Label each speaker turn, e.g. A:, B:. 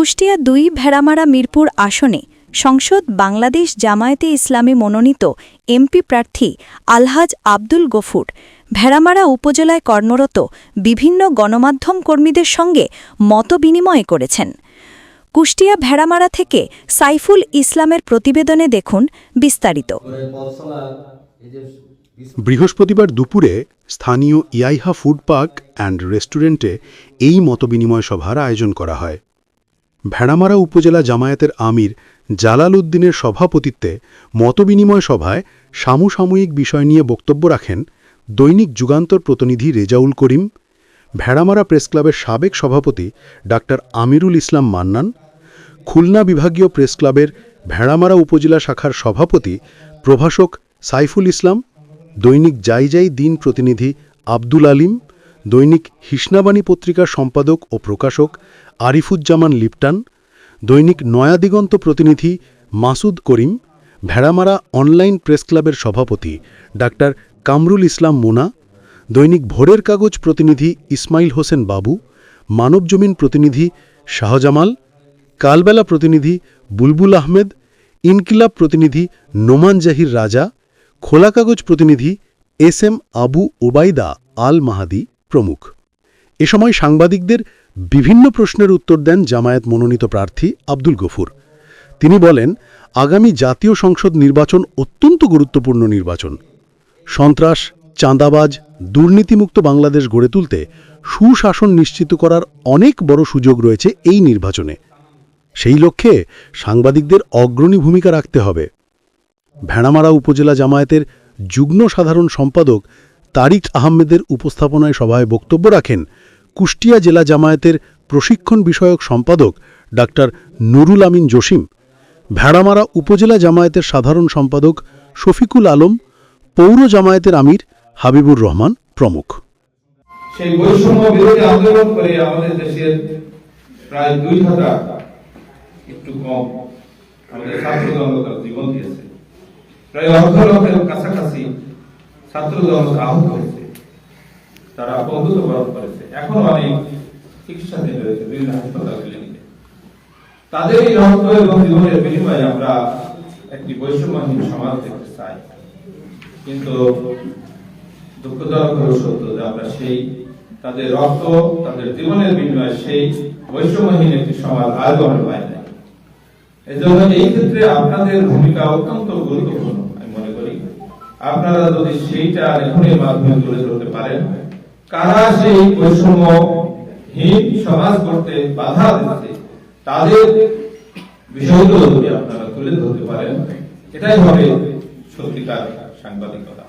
A: কুষ্টিয়া দুই ভেড়ামারা মিরপুর আসনে সংসদ বাংলাদেশ জামায়াতে ইসলামী মনোনীত এমপি প্রার্থী আলহাজ আব্দুল গফুর। ভেড়ামারা উপজেলায় কর্মরত বিভিন্ন গণমাধ্যম কর্মীদের সঙ্গে মতবিনিময় করেছেন। কুষ্টিয়া ভেড়ামারা থেকে সাইফুল ইসলামের প্রতিবেদনে দেখুন বিস্তারিত।
B: বৃহস্পতিবার দুপুরে স্থানীয় ইয়াইহা ফুড পার্ক অ্যান্ড রেস্টুরেন্টে এই মতবিনিময় সভার আয়োজন করা হয়। ভেড়ামারা উপজেলা জামায়াতের আমির জালাল উদ্দিনের সভাপতিত্বে মতবিনিময় সভায় সামসাময়িক বিষয় নিয়ে বক্তব্য রাখেন দৈনিক যুগান্তর প্রতিনিধি রেজাউল করিম, ভেড়ামারা প্রেসক্লাবের সাবেক সভাপতি ডাক্তার আমিরুল ইসলাম মান্নান, খুলনা বিভাগীয় প্রেসক্লাবের ভেড়ামারা উপজেলা শাখার সভাপতি প্রভাষক সাইফুল ইসলাম, দৈনিক যাইজাই দিন প্রতিনিধি আব্দুল আলিম দৈনিক হিসনাবাণী পত্রিকার সম্পাদক ও প্রকাশক আরিফুজ্জামান লিপটান, দৈনিক নয়াদিগন্ত প্রতিনিধি মাসুদ করিম, ভেড়ামারা অনলাইন প্রেস ক্লাবের সভাপতি ডাক্তার কামরুল ইসলাম মুনা, দৈনিক ভোরের কাগজ প্রতিনিধি ইসমাইল হোসেন বাবু মানবজমিন প্রতিনিধি শাহজামাল, কালবেলা প্রতিনিধি বুলবুল আহমেদ, ইনকিলাব প্রতিনিধি নোমান জাহির রাজা, খোলা কাগজ প্রতিনিধি এস এম আবু ওবায়দা আল মাহাদি প্রমুখ। এ সময় সাংবাদিকদের বিভিন্ন প্রশ্নের উত্তর দেন জামায়াত মনোনীত প্রার্থী আব্দুল গফুর। তিনি বলেন, আগামী জাতীয় সংসদ নির্বাচন অত্যন্ত গুরুত্বপূর্ণ নির্বাচন। সন্ত্রাস, চাঁদাবাজ, দুর্নীতিমুক্ত বাংলাদেশ গড়ে তুলতে সুশাসন নিশ্চিত করার অনেক বড় সুযোগ রয়েছে এই নির্বাচনে। সেই লক্ষ্যে সাংবাদিকদের অগ্রণী ভূমিকা রাখতে হবে। ভেড়ামারা উপজেলা জামায়াতের যুগ্ম সাধারণ সম্পাদক তারিক আহমেদের উপস্থাপনায় সভায় বক্তব্য রাখেন কুষ্টিয়া জেলা জামায়াতের প্রশিক্ষণ বিষয়ক সম্পাদক ডাক্তার নুরুল আমিন জসিম, ভেড়ামারা উপজেলা জামায়াতের সাধারণ সম্পাদক শফিকুল আলম, পৌর জামায়াতের আমির হাবিবুর রহমান প্রমুখ।
C: সেই বৈষম্য বিরোধী আন্দোলন করে আমাদের দেশের প্রায় দুই হাজার একটু কম আমাদের জীবন দিয়েছে। প্রায় অর্ধ লক্ষের ছাত্র জনতা আহত হয়েছে তারা বন্ধুত্ব বরণ করেছে। এখনও অনেক চিকিৎসাধীন রয়েছে বিভিন্ন হাসপাতাল তাদের এই রক্ত এবং জীবনের বিনিময়ে আমরা একটি বৈষম্যহীন সমাজ দেখতে চাই। কিন্তু দুঃখজনক হলো সত্য যে আমরা সেই তাদের রক্ত, তাদের জীবনের বিনিময়ে সেই বৈষম্যহীন একটি সমাজ আমরা পাই নাই। এজন্য এই ক্ষেত্রে আপনাদের ভূমিকা অত্যন্ত গুরুত্বপূর্ণ। আপনারা যদি সেইটা লেখনের মাধ্যমে তুলে ধরতে পারেন, কারা সেই বৈষম্যহীন সমাজ করতে বাধা দিচ্ছে, তাদের বিষয়গুলো যদি আপনারা তুলে ধরতে পারেন, এটাই হবে সত্যিকার সাংবাদিকতা।